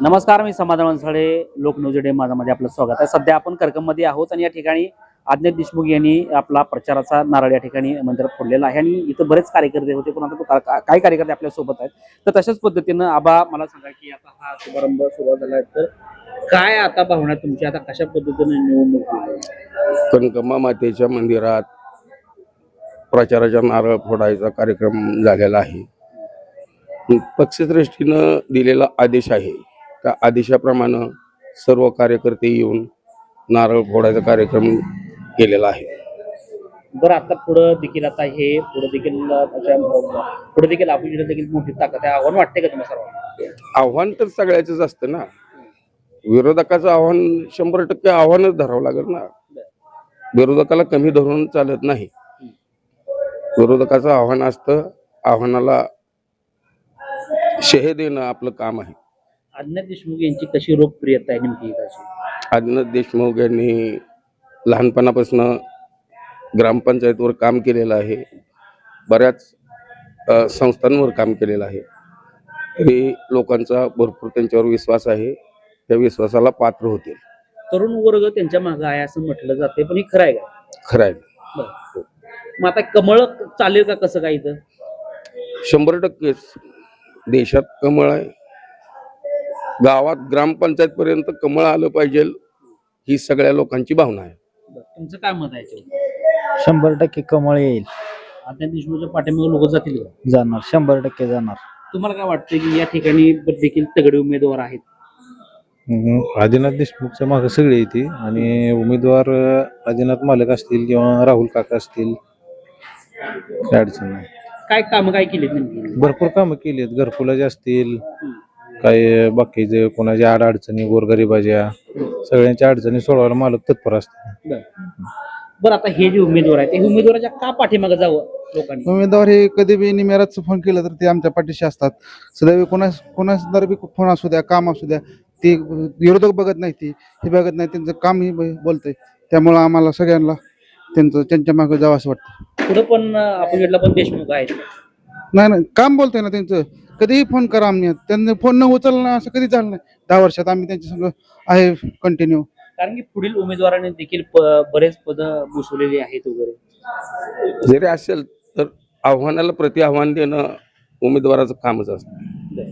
नमस्कार मी समाधान वंसाळे लोक न्यूज डे माझ्यामध्ये आपलं स्वागत आहे. सध्या आपण करकममध्ये आहोत आणि या ठिकाणी आज्ञा देशमुख यांनी आपला प्रचाराचा नारळ या ठिकाणी मंदिरात फोडलेला आहे. आणि इथं बरेच कार्यकर्ते होते पण आता तो काही कार्यकर्ते आपल्यासोबत आहेत. तर तशाच पद्धतीनं आबा मला सांगा की आता हा शुभारंभ सुरुवात झाला आहे. तर काय आता भावना तुमची? आता कशा पद्धतीने निवडणूक कणकम्मा मातेच्या मंदिरात प्रचाराचा नारळ फोडायचा कार्यक्रम झालेला आहे. पक्षश्रेष्ठीनं दिलेला आदेश आहे. त्या आदेशाप्रमाणे सर्व कार्यकर्ते येऊन नारळ फोडायचा कार्यक्रम केलेला आहे. बरं आता पुढं देखील आता हे पुढे देखील पुढे देखील आपण देखील मोठी ताकद आहे. आव्हान वाटते का तुम्हाला सर्वांना? आव्हान तर सगळ्याच असतं ना. विरोधकाचं आव्हान शंभर टक्के आव्हानच धरावं लागेल ना. विरोधकाला कमी धरून चालत नाही. विरोधकाचं आव्हान असतं आव्हानाला शेहे देणं आपलं काम आहे. आज्ञा देशमुख यांची कशी लोकप्रियता आहे नेमकी आदिनाथ देशमुख यांनी लहानपणापासून ग्रामपंचायतवर काम केलेलं आहे. बऱ्याच संस्थांवर काम केलेलं आहे. तरी लोकांचा भरपूर त्यांच्यावर विश्वास आहे. त्या विश्वासाला पात्र होतील. तरुण वर्ग त्यांच्या मागे आहे असं म्हटलं जाते पण हे खरं आहे का? खरं आहे. मग आता कमळ चालेल का कसं काय इथं? शंभर टक्केच देशात कमळ आहे. गावात ग्रामपंचायत पर्यंत कमळ आलं पाहिजे ही सगळ्या लोकांची भावना आहे. तुमचं काय मत आहे? शंभर टक्के कमळ येईल. देशमुखच्या पाठीमागे लोक जातील का? जाणार शंभर टक्के जाणार. तुम्हाला काय वाटतं की या ठिकाणी देखील तगडे उमेदवार आहेत? हम्म, आदिनाथ देशमुखच्या मागे सगळे येते आणि उमेदवार अं, आदिनाथ मालक असतील किंवा राहुल काका असतील काही अडचण नाही. काय कामं काय केलीत नेमकी? भरपूर कामं केली आहेत घरकुलाचे असतील काही बाकीचे कोणाच्या आड अडचणी गोरगरिबाच्या सगळ्यांच्या अडचणी सोडवायला मालक तत्पर असतात बरं. आता हे जे उमेदवार आहेत ते उमेदवाराच्या का पाठीमागे जावं लोकांनी? उमेदवार हे कधी बी निमेराच फोन केला तर ते आमच्या पाठीशी असतात. सदैव कोणा कोणाच बी फोन असू द्या काम असू द्या ते विरोधक बघत नाही ती हे बघत नाही त्यांचं काम ही बोलतंय. त्यामुळं आम्हाला सगळ्यांना त्यांचं त्यांच्या मागे जावं असं वाटतं. पुढं पण अपोजिटला पण देशमुख आहेत. नाही नाही काम बोलतंय ना त्यांचं. कधीही फोन करा आम्ही. त्यांनी फोन न उचलणं असं कधी झालं नाही. दहा वर्षात आम्ही त्यांच्या संग आहे कंटिन्यू कारण की पुढील उमेदवारांनी देखील प- बरेच पद भूषवलेली आहेत वगैरे. जरी असेल तर आव्हानाला प्रति आव्हान देणं उमेदवाराचं कामच असतं.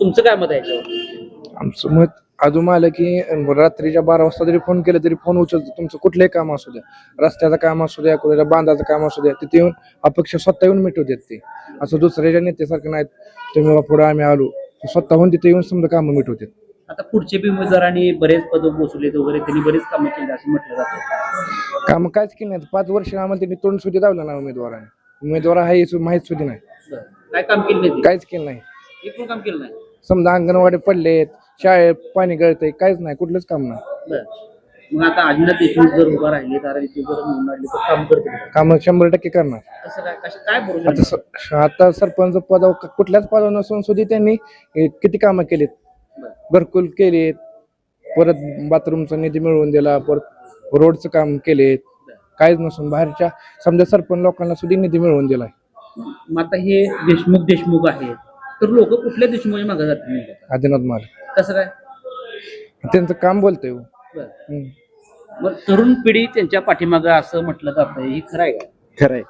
तुमचं काय मत आहे याच्यावर? आमचं मत अजून आलं की रात्रीच्या बारा वाजता जरी फोन केला तरी फोन उचलतो. तुमचं कुठलंही काम असू द्या. रस्त्याचं काम असू द्या कुठल्या बांधाचं काम असू द्या तिथे येऊन अपेक्षा स्वतः येऊन मिटवतात ते. असं दुसऱ्याच्या नेत्यासारखं नाहीत. तुम्ही बाबा पुढे आम्ही आलो स्वतःहून तिथे येऊन समजा कामं मिटवतात आता पुढचे बी उमेदवारांनी बरेच पद भूषवलेत वगैरे त्यांनी बरीच कामं केली असं म्हटलं जातं. कामं काहीच केली नाहीत. पाच वर्ष आम्हाला त्यांनी तोंड सुद्धा दावलं ना उमेदवाराने. उमेदवार आहे माहीत सुद्धा नाही. काय काम केलं नाही? काहीच केलं नाही. ते? एक पण काम केलं नाही? समजा अंगणवाडी पडलेत शाळेत पाणी गळतंय काहीच नाही कुठलंच काम नाही. बरं. मग आता अजिंठा देशमुख जर उभा राहिले तर इथे जर निवडून आले तर काम करतील. का? कामं शंभर टक्के करणार. कसं काय कसं काय आता बरोबर स- आता सरपंच पदावर कुठल्याच पदावर नसून सुद्धा त्यांनी किती कामं केलीत? घरकुल केलीत परत बाथरूमचा निधी मिळवून दिला परत रोडचं काम केलेत. काहीच नसून बाहेरच्या समजा सरपंच लोकांना सुद्धा निधी मिळवून दिलाय. मग आता हे देशमुख देशमुख आहे तर लोक कुठल्या देशमुखाच्या मागे जातील नेमकं? आदिनाथ माल कसं काय? त्यांचं काम बोलतंय हो. बरं. हम्म. मग तरुण पिढी त्यांच्या पाठीमागं असं म्हटलं जातं हे खरं आहे का? खरंय.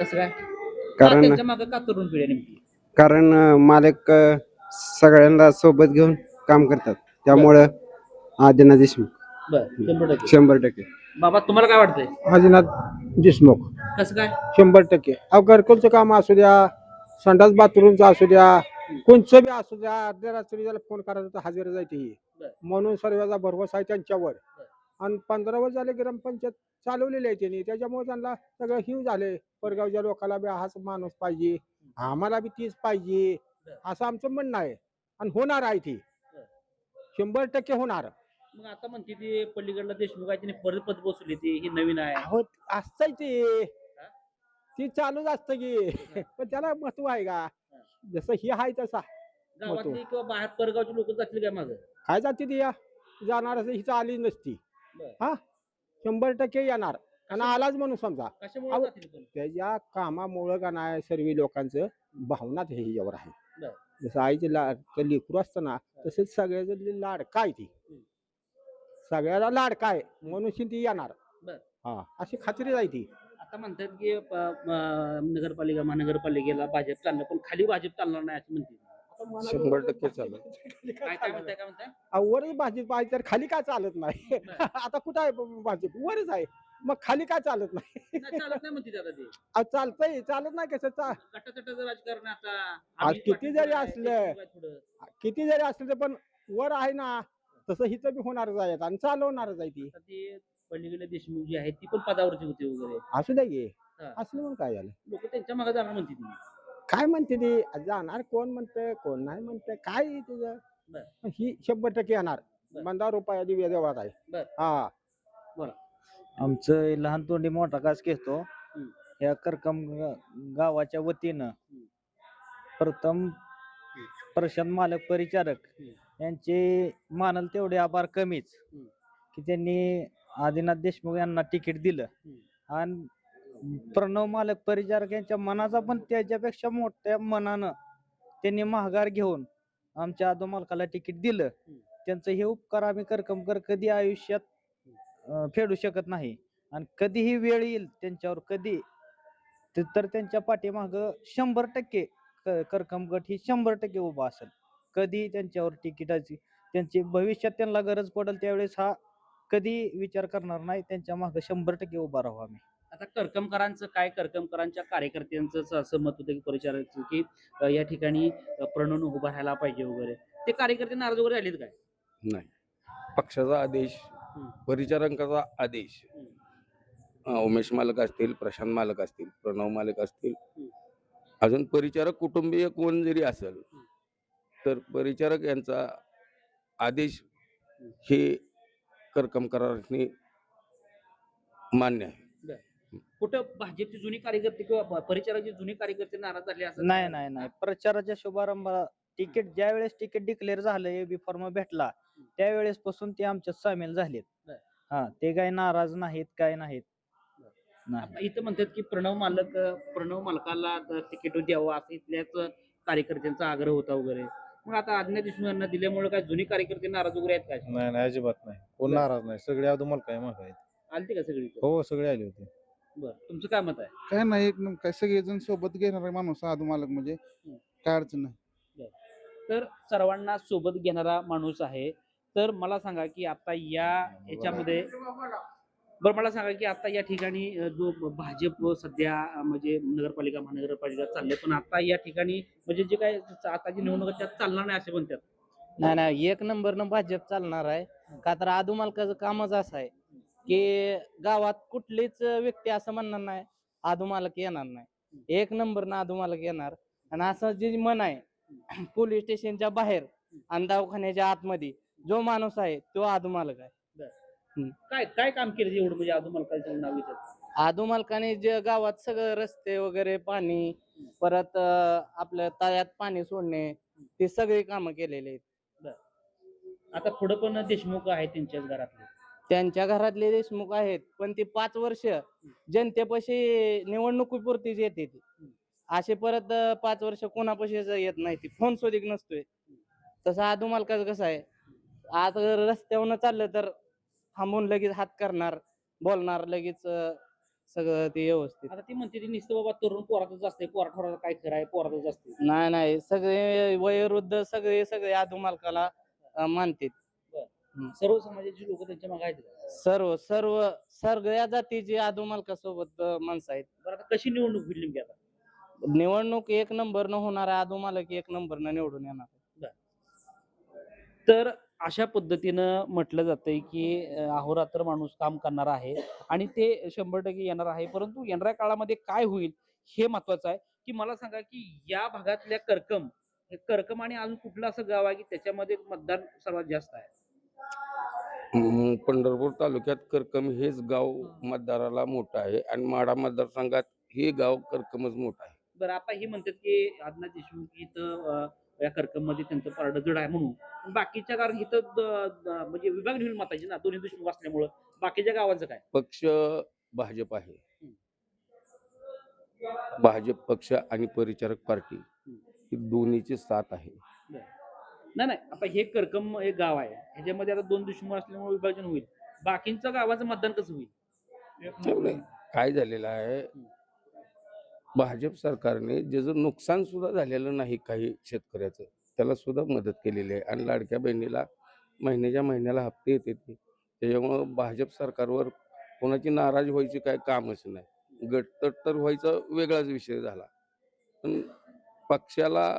कसं काय? का कारण- त्यांच्या मागं का तरुण पिढी आहे नेमकी? कारण अं, मालक अं, सगळ्यांना सोबत घेऊन काम करतात. त्यामुळं आदिनाथ देशमुख. बरं शंभर टक्के. शंभर टक्के. बाबा तुम्हाला काय वाटतंय? आदिनाथ देशमुख. कसं काय? शंभर टक्के. अहो घरकुलचं काम असू द्या संडास बाथरूमचं असू द्या कोणचं बी असू द्या अर्ध्या रात्री ज्याला फोन करायचा तर हजेर जायची. म्हणून सर्वांचा भरवसा आहे त्यांच्यावर. आणि पंधरा वर्ष झाले ग्रामपंचायत चालवलेली आहे त्यांनी. त्याच्यामुळे त्यांना सगळं हिव झाले. परगावच्या लोकांना बी हाच माणूस पाहिजे. आम्हाला बी तीच पाहिजे. असं आमचं म्हणणं आहे. आणि होणार आहे ती. शंभर टक्के होणार. मग आता म्हणते ते पलीकडला देशमुख आहे त्याने परत पद बसवली ती. ही नवीन आहे. अहो असतंय ते. ती चालूच असतं की. पण त्याला महत्त्व आहे का? जसं ही आहे तसा. गावातली किंवा बाहेर परगावची लोक जातील काय माझं काय जाते ती या? जाणार असं हिचं आली नसती. बरं. हा? शंभर टक्के येणार. आणि आलाच म्हणून समजा. कशामुळे अहो, जातील पण? त्याच्या कामामुळं का नाही सर्व लोकांचं भावनाच हे यावर आहे. बरं. जसं आईचे लाड लेकरू असतं ना तसेच सगळ्याचं लाड काय ती. सगळ्याला लाड काय मनुष्य ती येणार. बर. हा. अशी खात्री आहे ती. आता म्हणतात की नगरपालिका महानगरपालिकेला भाजप चाललं पण खाली भाजप चालणार नाही असं म्हणते शंभर टक्के चालत काय काय म्हणताय काय म्हणताय? अहो, वरच भाजप आहे तर खाली काय चालत नाही? आता कुठं आहे ब- भाजप? वरच आहे. मग खाली काय चालत नाही? नाही, चालत नाही म्हणते आता ते. अहो, चालतंय चालत नाही कसं? चा गटातटाचं राजकारण आता. आम्ही किती पाठीशी जरी आहे, असलं, थोडं. किती जरी असलं तर पण वर आहे ना तसं हिथं बी होणारच आहे. आणि चालवणारच आहे ती. आता ते पलीकडे देशमुख जी आहेत ती पण पदावरची होते वगैरे असू द्या हा. असलं म्हणून काय झालं लोक त्यांच्या मागे जाणार म्हणते ती काय म्हणते ती जाणार कोण म्हणतं कोण नाही म्हणतं काय आहे तुझं बर. ही शंभर टक्के येणार बर. मंदा रुपया दिव्या देवळात आहे बर. हा आमचं लहान तोंडी मोठा कास घेतो हम्म. या करकम ग- गावाच्या वतीनं प्रथम प्रशांत मालक परिचारक हम्म. यांचे मानल तेवढे आभार कमीच हम्म. की त्यांनी आदिनाथ देशमुख यांना तिकीट दिलं. आणि प्रणव मालक परिचारक यांच्या मनाचा पण त्याच्यापेक्षा मोठ्या मनानं त्यांनी महागार घेऊन आमच्या आदो मालकाला तिकीट दिलं. त्यांचं हे उपकार आम्ही करकमकर कधी आयुष्यात फेडू शकत नाही. आणि कधीही वेळ येईल त्यांच्यावर कधी ते- तर त्यांच्या पाठीमाग शंभर टक्के क- करकम गट ही शंभर टक्के उभा असेल. कधी त्यांच्यावर तिकिटाची त्यांची भविष्यात त्यांना गरज पडेल त्यावेळेस हा कधी विचार करणार नाही त्यांच्या मागे शंभर टक्के उभा राहू आम्ही. आता करकमकरांचं काय? करकमकरांच्या कार्यकर्त्यांचं असं- मत होतं की परिचारक की अ, या ठिकाणी अ, प्रणवनं उभा राहायला पाहिजे वगैरे. ते कार्यकर्ते नाराज वगैरे आलेत काय? नाही. पक्षाचा आदेश हम्म. परिचारकाचा आदेश. अं, उमेश मालक असतील प्रशांत मालक असतील प्रणव मालक असतील. हम्म. अजून परिचारक कुटुंबीय कोण जरी असेल तर परिचारक यांचा आदेश हे करकम कराराने मान्य आहे. कुठं भाजपचे जुने कार्यकर्ते किंवा प- परिचारकचे जुने कार्यकर्ते नाराज झाले असं नाही नाही नाही. प्रचाराच्या शुभारंभाला तिकीट ज्या वेळेस तिकीट डिक्लेअर झालं ए बी फॉर्म भेटला त्यावेळेस पासून ते आमच्यात सामील झालेत. हा ते काही नाराज नाहीत काय नाहीत. नाही. इथं म्हणतात की प्रणव मालक प्रणव मालकाला तिकीट द्यावं असं इथल्याच कार्यकर्त्यांचा आग्रह होता वगैरे. मग आता आज्ञा देशमुख यांना दिल्यामुळे काय जुने कार्यकर्ते नाराज वगैरे आहेत काय नाही नाही अजिबात नाही. कोण नाराज नाही. सगळे आदू मला काय माग आहेत? आलते का सगळी? हो सगळे आले होते. बरं तुमचं काय मत आहे? काय नाही एक नंबर काय सगळेजण सोबत घेणारा माणूस आदू मालक म्हणजे. काय अडचण नाही. तर सर्वांना सोबत घेणारा माणूस आहे. तर मला सांगा की आता या याच्यामध्ये बरं मला सांगा की आता या ठिकाणी जो भाजप सध्या म्हणजे नगरपालिका महानगरपालिका चालले पण आता या ठिकाणी म्हणजे जे काय आता जी निवडणूक त्यात चालणार नाही असे म्हणतात. नाही नाही एक नंबरनं भाजप चालणार आहे. का तर आदू मालकाचं कामच असं आहे की गावात कुठलीच व्यक्ती असं म्हणणार नाही आदू मालक येणार नाही. एक नंबरनं आदू मालक येणार. आणि असं जे मन आहे पोलीस स्टेशनच्या बाहेर आणि दवाखान्याच्या आतमध्ये जो माणूस आहे तो आदू मालक आहे. काय काय काम केलं एवढं म्हणजे अजून मला काय नाव येतात आदू मालकाने जे गावात सगळं रस्ते वगैरे पाणी परत अं, आपल्या तळ्यात पाणी सोडणे ते सगळे कामं केलेले आहेत. आता पुढे पण देशमुख आहेत त्यांच्याच घरातले? त्यांच्या घरातले देशमुख आहेत पण ते पाच वर्ष जनतेपाशी निवडणुकीपुरतीच येते ती. असे परत अं, पाच वर्ष कोणापाशीच येत नाही ती. फोन सोदिक नसतोय. तसं आदू मालकाचं कसं आहे? आज रस्त्यावरनं चाललं तर थांबून लगेच हात करणार बोलणार लगेच अं, सगळं ते व्यवस्थित. आता ती म्हणते ती नुसतं बाबा तरुण पोरातच असते पोरा ठोराचं काय खरं आहे पोरातच असते. नाही नाही सगळे वयोवृद्ध सगळे सगळे आदू मालकाला अं, मानतात. सर्व समाजाची लोक त्यांच्या मागे आहेत सर्व सर्व सगळ्या जातीची आदू मालकासोबत अं, माणसं आहेत. बरं आता कशी निवडणूक होईल नेमकी आता? निवडणूक एक नंबरनं होणार आहे आदू मालक एक नंबरनं निवडून येणार तर अशा पद्धतीनं म्हटलं जातंय की अहोरात्र माणूस काम करणार आहे आणि ते शंभर टक्के येणार आहे. परंतु येणाऱ्या काळामध्ये काय होईल हे महत्वाचं आहे की मला सांगा की या भागातल्या करकम हे करकम आणि अजून कुठलं असं गाव आहे की त्याच्यामध्ये मतदान सर्वात जास्त आहे? पंढरपूर तालुक्यात करकम हेच गाव मतदाराला मोठं आहे आणि माडा मतदारसंघात हे गाव करकमच मोठं आहे. बरं आता हे म्हणतात की आदिनाथ देशमुख इथं या करकममध्ये त्यांचं पारडं जड आहे म्हणून. बाकीच्या कारण इथं म्हणजे विभागणी होईल मताची ना दोन्ही देशमुख असल्यामुळं बाकीच्या गावांचं काय? पक्ष भाजप आहे. भाजप पक्ष आणि परिचारक पार्टी ही दोन्हीची साथ आहे. नाही नाही आता हे करकम एक गाव आहे. ह्याच्यामध्ये आता दोन दुश्मन असल्यामुळे विभाजन होईल. बाकींचं गावाचं मतदान कसं होईल? काय झालेलं आहे? भाजप सरकारने ज्याचं नुकसान सुद्धा झालेलं नाही काही शेतकऱ्याचं त्याला सुद्धा मदत केलेली आहे. आणि लाडक्या बहिणीला महिन्याच्या महिन्याला हप्ते येते ते. त्याच्यामुळं भाजप सरकारवर कोणाची नाराज व्हायची काय कामच नाही. गटतट तर व्हायचा वेगळाच विषय झाला. पण पक्षाला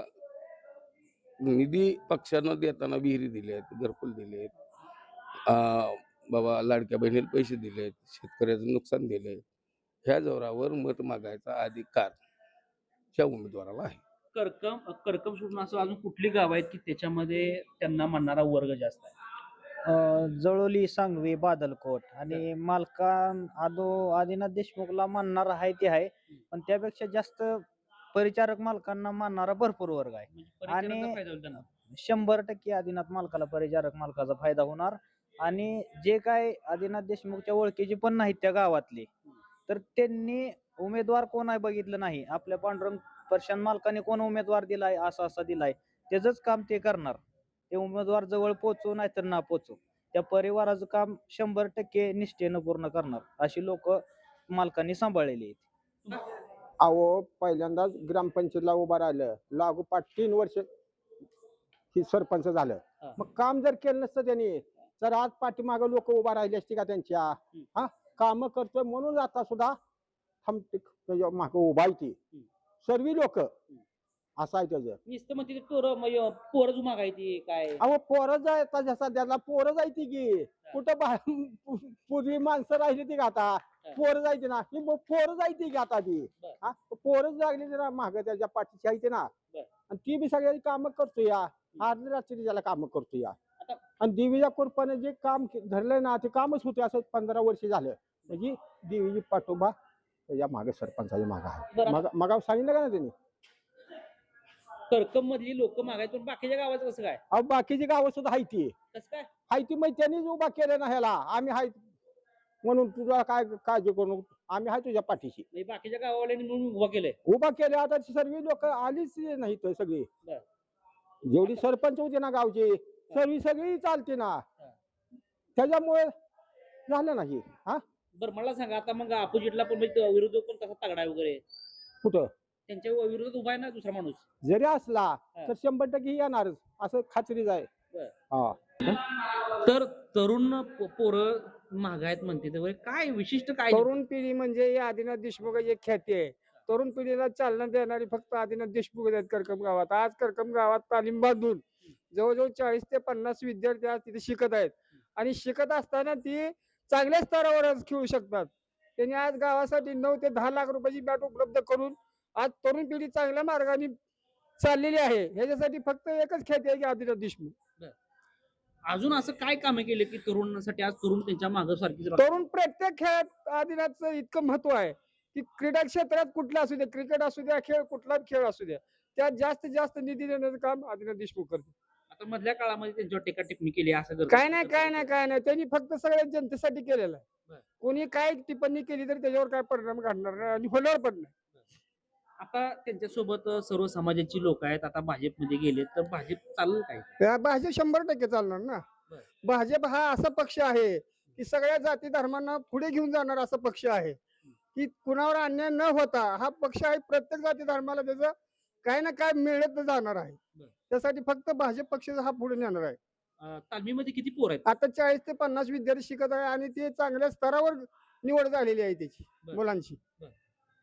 निधी पक्षानं देताना विहिरी दिली आहेत घरकुल दिले आहेत. बाबा लाडक्या बहिणीला पैसे दिले आहेत शेतकऱ्याचं नुकसान दिले ह्या जोरावर मत मागायचा अधिकार च्या उमेदवाराला आहे. करकम करकम सोडून असं अजून कुठली गाव आहेत की त्याच्यामध्ये त्यांना म्हणणारा वर्ग जास्त आहे? अं, जळोली सांगवी बादलकोट आणि मालकान आदो आदिनाथ देशमुखला मानणार आहे ते आहे. पण त्यापेक्षा जास्त परिचारक मालकांना मानणारा भरपूर वर्ग आहे. म्हणजे परिचाराचा आणि- फायदा होईल त्यांना? शंभर टक्के आदिनाथ मालकाला परिचारक मालकाचा फायदा होणार. आणि जे काय आदिनाथ देशमुखच्या ओळखीचे पण नाहीत त्या गावातले तर त्यांनी उमेदवार कोण आहे बघितलं नाही. आपल्या पांडुरंग प्रशांत मालकाने कोण उमेदवार दिलाय असा असा दिलाय. त्याच काम ते करणार. ते उमेदवार जवळ पोचो नाहीतर ना पोचो त्या परिवाराचं काम शंभर टक्के निष्ठेनं पूर्ण करणार अशी लोक मालकांनी सांभाळलेली आहेत. अहो पहिल्यांदाच ग्रामपंचायतला उभं राहिलं. लागोपाठ तीन वर्ष ही सरपंच झालं. मग काम जर केलं नसतं त्यांनी तर आज पाठीमागं लोक उभा राहिली असती का त्यांच्या? हा? काम करतोय म्हणून आता सुद्धा थांबते त्याच्या मागं उभा आहे ती सर्व लोक. असं आहे त्याचं. नुसतं मग तिथे पोरं पोरच मागायची काय? अहो पोरं जायचा जसा त्याला पोरं जायची की कुठं पूर्वी माणसं राहिली ती का आता? पोरं जायची ना ही मग पोरं जायची की आता ती. हा? पोरं लागली ना माग त्याच्या पाठीशी आहे ना. आणि ती बी सगळ्याची कामं करतो या. अर्धी रात्री त्याला कामं करतो या. आणि देवीच्या कृपाने जे काम धरलंय ना ते कामच होते असं पंधरा वर्ष झालं. म्हणजे देवीची पाठोबा त्याच्यामागे सरपंचाच्या मागे आहे. बरं. मग सांगितलं का ना त्यांनी? करकम मधली लोक मागायची पण बाकीच्या गावाचं कसं काय? अहो बाकीची गावं सुद्धा आहे ती कसं काय? हाय ती मग त्यांनीच उभा केलं ना ह्याला. आम्ही हाय म्हणून तुझा काय काळजी करू नको. आम्ही हाय तुझ्या पाठीशी. म्हणजे बाकीच्या गावावाल्यांनी म्हणून उभा केलंय. उभा केले आता सर्व लोक आलीच नाही तर सगळी. बर. जेवढी सरपंच होते ना गावची सर्व सगळी चालते ना. त्याच्यामुळे झालं नाही. हा? बरं मला सांगा आता मग अपोजिटला पण म्हणजे विरोधक पण तसा तगडा आहे वगैरे. कुठं? त्यांच्या विरोधात उभा आहे ना दुसरा माणूस. जरी असला. तर शंभर टक्के येणारच असं खात्रीच आहे. बर. हा. तर तरुण पो- पोरं महागायत म्हणते तर काय विशिष्ट काय? तरुण पिढी म्हणजे या आदिनाथ देशमुख एक ख्याती आहे. तरुण पिढीला चालना देणारी फक्त आदिनाथ देशमुख आहेत करकम गावात. आज करकम गावात तालीम बांधून जवळजवळ चाळीस ते पन्नास विद्यार्थी आज तिथे शिकत आहेत. आणि शिकत असताना ती चांगल्या स्तरावर खेळू शकतात. त्यांनी आज गावासाठी नऊ ते दहा लाख रुपयाची बॅट उपलब्ध करून आज तरुण पिढी चांगल्या मार्गाने चाललेली आहे. ह्याच्यासाठी फक्त एकच ख्याती आहे की आदिनाथ देशमुख. अजून असं काय कामे केले की तरुणांसाठी आज तरुण त्यांच्या मागे सारखी तरुण प्रत्येक खेळात आदिनाथचं इतकं महत्त्व आहे की क्रीडा क्षेत्रात कुठला असू दे क्रिकेट असू द्या खेळ कुठलाच खेळ असू द्या त्यात जास्तीत जास्त निधी देण्याचं काम आदिनाथ देशमुख करते. मधल्या काळामध्ये त्यांच्यावर टीका टिप्पणी केली असं करतात. काय नाही काय नाही काय नाही. त्यांनी फक्त सगळ्या जनतेसाठी केलेलं बर. आहे कोणी काय टिप्पणी केली तरी त्याच्यावर काय परिणाम घडणार नाही आणि होणार पण नाही. आता त्यांच्यासोबत सर्व समाजाची लोक आहेत. आता भाजपमध्ये गेले तर भाजप चालेल काय? या भाजप शंभर टक्के चालणार ना. बर. भाजप हा असा पक्ष आहे की सगळ्या जाती धर्मांना पुढे घेऊन जाणार असा पक्ष आहे. की कुणावर अन्याय न होता हा पक्ष आहे. प्रत्येक जाती धर्माला त्याचं काय ना काय मिळत जाणार आहे. बर. त्यासाठी फक्त भाजप पक्ष हा पुढे नेणार आहे. अं, तालमीमध्ये किती पोर आहेत? आता चाळीस ते पन्नास विद्यार्थी शिकत आहे आणि ते चांगल्या स्तरावर निवड झालेली आहे त्याची बर. मुलांची.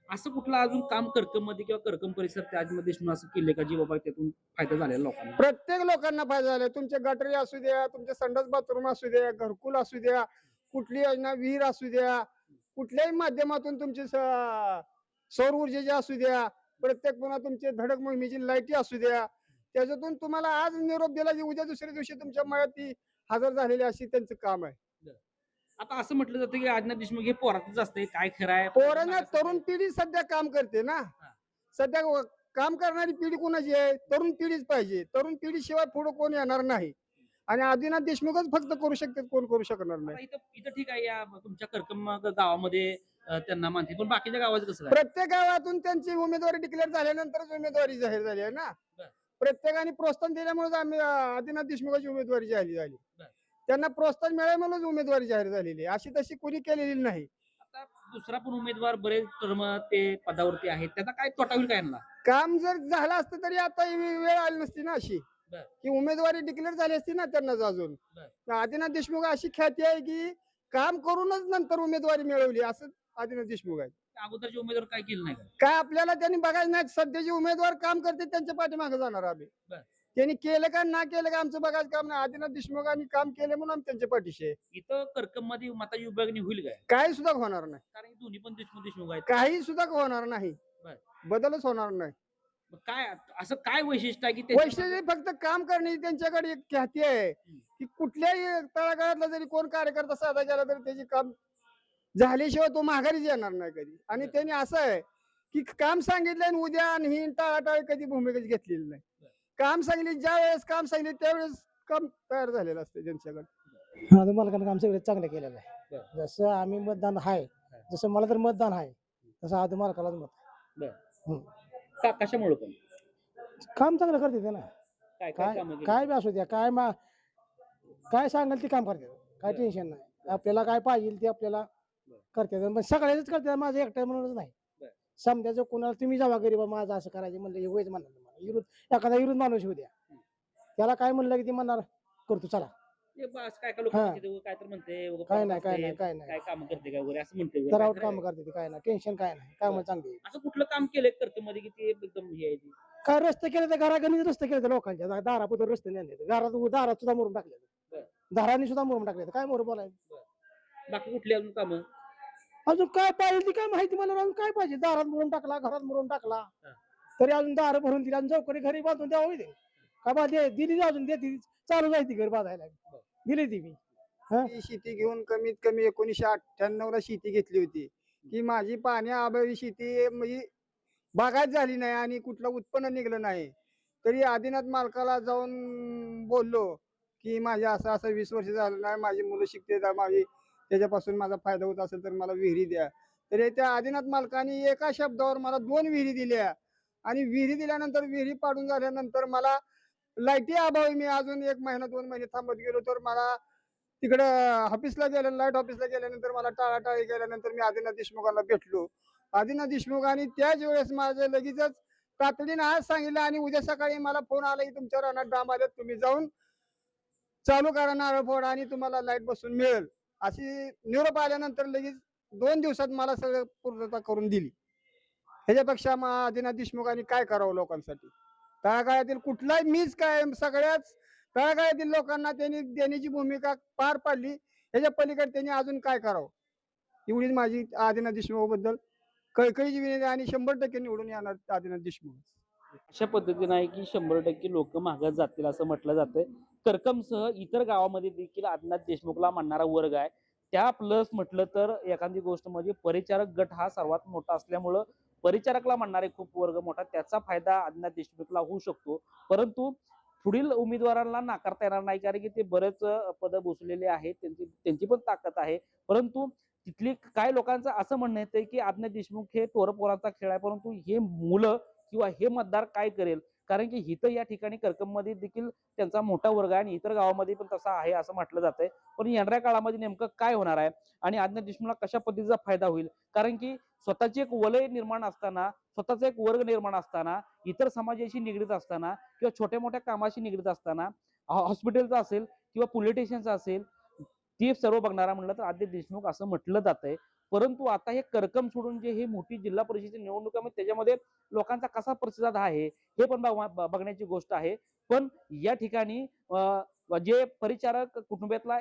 असं कुठलं अजून काम करकममध्ये किंवा करकम परिसर त्यामध्ये देशमुख असं केले का? जी बाबा त्यातून फायदा झालेला लोकांना? प्रत्येक लोकांना फायदा झाला तुमचे गटरी असू द्या तुमचे संडास बाथरूम असू द्या घरकुल असू द्या कुठली योजना विहीर असू द्या कुठल्याही माध्यमातून तुमची स- सौर ऊर्जेची असू द्या प्रत्येक पुन्हा तुमचे धडक मोहिमेची लाईटी असू द्या त्याच्यातून तुम्हाला आज निरोप दिला की उद्या दुसऱ्या दिवशी तुमच्या मळ्यात ती हजर झालेली अशी त्यांचं काम आहे. आता असं म्हटलं जातं की आदिनाथ देशमुख हे पोरातच असते काय खरं आहे? पोरांना तरुण पिढी सध्या काम करते ना. सध्या काम करणारी पिढी कोणाची आहे? तरुण पिढीच पाहिजे. तरुण पिढी शिवाय पुढे कोण येणार नाही. आणि आदिनाथ देशमुखच फक्त करू शकतात कोण करू शकणार नाही. इथं इथं ठीक आहे या तुमच्या करकम गावामध्ये त्यांना मानते. पण बाकीच्या गावाचं कसं प्रत्येक गावातून त्यांची उमेदवारी डिक्लेअर झाल्यानंतरच उमेदवारी जाहीर झाली आहे ना. प्रत्येकाने प्रोत्साहन दिल्यामुळेच आम्ही आदिनाथ देशमुखाची उमेदवारी जाहीर झाली. त्यांना प्रोत्साहन मिळाल्यामुळेच उमेदवारी जाहीर झालेली अशी तशी कुणी केलेली नाही. दुसरा पण उमेदवार बरेच टर्म ते पदावरती आहेत. त्याचा काय तोटा होईल काय काम जर झालं असतं तरी आता वेळ आली नसती ना अशी. की उमेदवारी डिक्लेअर झाली असती ना त्यांनाच अजून. आदिनाथ देशमुख अशी ख्याती आहे की काम करूनच नंतर उमेदवारी मिळवली असं आदिनाथ देशमुख आहे. अगोदरचे उमेदवार काय केलं नाही? का काय आपल्याला त्यांनी बघायचं नाही. सध्याचे उमेदवार काम करते त्यांच्या पाठीमागे जाणार आम्ही. बर. त्यांनी केलं का ना केलं का आमचं बघायचं काम नाही. आदिनाथ देशमुखांनी काम केले म्हणून आम्ही त्यांच्या पाठीशी आहे. इथं करकममध्ये मताची विभागणी होईल काय? काही सुद्धा होणार नाही. कारण दोन्ही पण देशमुख देशमुख आहेत. काही सुद्धा होणार नाही. बर. बदलच होणार नाही. मग काय असं काय वैशिष्ट्य आहे की त्याच्या- वैशिष्ट्य फक्त काम करण्याची त्यांच्याकडे एक ख्याती आहे. की कुठल्याही तळागाळातला जरी कोण कार्यकर्ता साधा केला तरी त्याची काम झाल्याशिवाय तो माघारीच येणार नाही कधी. आणि. त्यांनी असं आहे की काम सांगितलं आणि उद्या आणि ही टाळाटाळ कधी भूमिका घेतलेली नाही. काम सांगितले ज्या वेळेस काम सांगितले त्यावेळेस काम तयार झालेलं असतं त्यांच्याकडे. मालकानं काम सगळं चांगलं केलेलं आहे. जसं आम्ही मतदान आहे जसं मला तर मतदान आहे तसं आधी मालकालाच मत का कशामुळे पण? काम चांगलं करते ते ना. काय काय कामं केली? काय बी असू द्या काय मा काय सांगाल ते काम करते. काय टेन्शन नाही. आपल्याला काय पाहिजे ते आपल्याला करते. पण सगळ्याच करते. माझं एकटा म्हणूनच नाही. समजायचं कोणाला तुम्ही जावा गरीबा माझं असं करायचं म्हणलं होयच म्हणणार तुम्हाला विरोध एखादा विरोध माणूस होऊ द्या. त्याला काय म्हणलं की ते म्हणणार करतो चला. बस काय काय नाही काय नाही काय नाही. काय काम करते का वगैरे असं म्हणते वगैरे. तर काय आउट खरं काम? करते काय नाही. टेन्शन काय नाही. काम चांगली. असं कुठलं काम केलंय करते मध्ये की ते एकदम हे आहे? काय रस्ते केले तर घराघरीच रस्ते केले तर लोकांच्या दारापुढे रस्ते नाही घरात दारात सुद्धा मुरुम टाकले. दाराने सुद्धा मुरुम टाकले काय मुरुम बोलायचं? बाकी कुठली अजून कामं? अजून काय पाहिजे ती काय माहिती मला अजून काय पाहिजे? दारात मुरुम टाकला घरात मुरुम टाकला. तरी अजून दार भरून दिली अजून चौकडी घरी बांधून द्यावं होईल. काय बा दे दिली अजून दे ती. चालू जायची घर बांधायला. दिली ती मी. शेती घेऊन कमीत कमी एकोणीशे अठ्ठ्याण्णव ला शेती घेतली होती. की माझी पाण्याअभावी शेती म्हणजे बागायत झाली नाही आणि कुठलं उत्पन्न निघलं नाही. तरी आदिनाथ मालकाला जाऊन बोललो की माझ्या असं असं वीस वर्ष झालं नाही माझी मुलं शिकते माझी त्याच्यापासून माझा फायदा होत असेल तर मला विहिरी द्या. तरी त्या आदिनाथ मालकाने एका शब्दावर मला दोन विहिरी दिल्या. आणि विहिरी दिल्यानंतर विहिरी पाडून झाल्यानंतर मला लाईटी अभावी मी अजून एक महिना दोन महिने थांबत गेलो. तर मला तिकडं ऑफिसला गेलं लाइट ऑफिसला गेल्यानंतर मला टाळाटाळी गेल्यानंतर मी आदिनाथ देशमुखांना भेटलो. आदिनाथ देशमुखांनी त्याच वेळेस माझं लगेचच तातडीनं आज सांगितलं आणि उद्या सकाळी मला फोन आला की तुमच्या रानात डाम आले तुम्ही जाऊन चालू करा नारळ फोड आणि तुम्हाला लाइट बसून मिळेल. अशी निरोप आल्यानंतर लगेच दोन दिवसात मला सगळं पूर्णता करून दिली. ह्याच्यापेक्षा मग आदिनाथ देशमुखांनी काय करावं लोकांसाठी? तळागाळातील कुठलाही मीच काय सगळ्याच तळागाळातील लोकांना त्यांनी देण्याची भूमिका पार पाडली. ह्याच्या पलीकडे त्यांनी अजून काय करावं? एवढीच माझी आदिनाथ देशमुखबद्दल कळकळीची विनंती आणि शंभर टक्के निवडून येणार आदिनाथ देशमुख. अशा पद्धतीने आहे की शंभर टक्के लोक मागास जातील असं म्हटलं जातंय. करकमसह इतर गावामध्ये देखील आदिनाथ देशमुखला मानणारा वर्ग आहे. त्या प्लस म्हटलं तर एखादी गोष्ट म्हणजे परिचारक गट हा सर्वात मोठा असल्यामुळं परिचारकला मानणारे खूप वर्ग मोठा त्याचा फायदा आदिनाथ देशमुखला होऊ शकतो. परंतु पुढील उमेदवारांना नाकारता येणार नाही कारण की ते बरेच पद बसलेले आहेत. त्यांची त्यांची पण ताकद आहे. परंतु तिथली काय लोकांचं असं म्हणणं येतं की आदिनाथ देशमुख हे पोरपोरांचा खेळ आहे. परंतु हे मुलं किंवा हे मतदार काय करेल? कारण की इथं या ठिकाणी करकममध्ये देखील त्यांचा मोठा वर्ग आहे आणि इतर गावामध्ये पण तसा आहे असं म्हटलं जातंय. पण येणाऱ्या काळामध्ये नेमकं काय होणार आहे आणि आज्ञा देशमुखला कशा पद्धतीचा फायदा होईल? कारण की स्वतःची एक वलय निर्माण असताना स्वतःचा एक वर्ग निर्माण असताना इतर समाजाशी निगडीत असताना किंवा छोट्या मोठ्या कामाशी निगडीत असताना हॉस्पिटलचा असेल किंवा पोलिटिशियनचा असेल ते सर्व बघणारा म्हणलं तर आद्य देशमुख असं म्हटलं जातंय. परंतु आता हे करकम सोडून जे हे मोठी जिल्हा परिषदेची निवडणूक आहे त्याच्यामध्ये लोकांचा कसा प्रतिसाद आहे हे पण बघण्याची गोष्ट आहे. पण या ठिकाणी जे परिचारक कुटुंबातला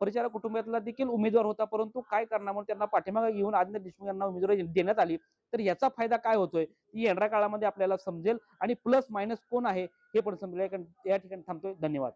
परिचारक कुटुंबातला देखील उमेदवार होता परंतु काय कारणामुळे त्यांना पाठीमागे घेऊन आदिनाथ देशमुख यांना उमेदवारी देण्यात आली तर याचा फायदा काय होतोय ती येणाऱ्या काळामध्ये आपल्याला समजेल. आणि प्लस मायनस कोण आहे हे पण समजेल. या ठिकाणी थांबतोय. धन्यवाद.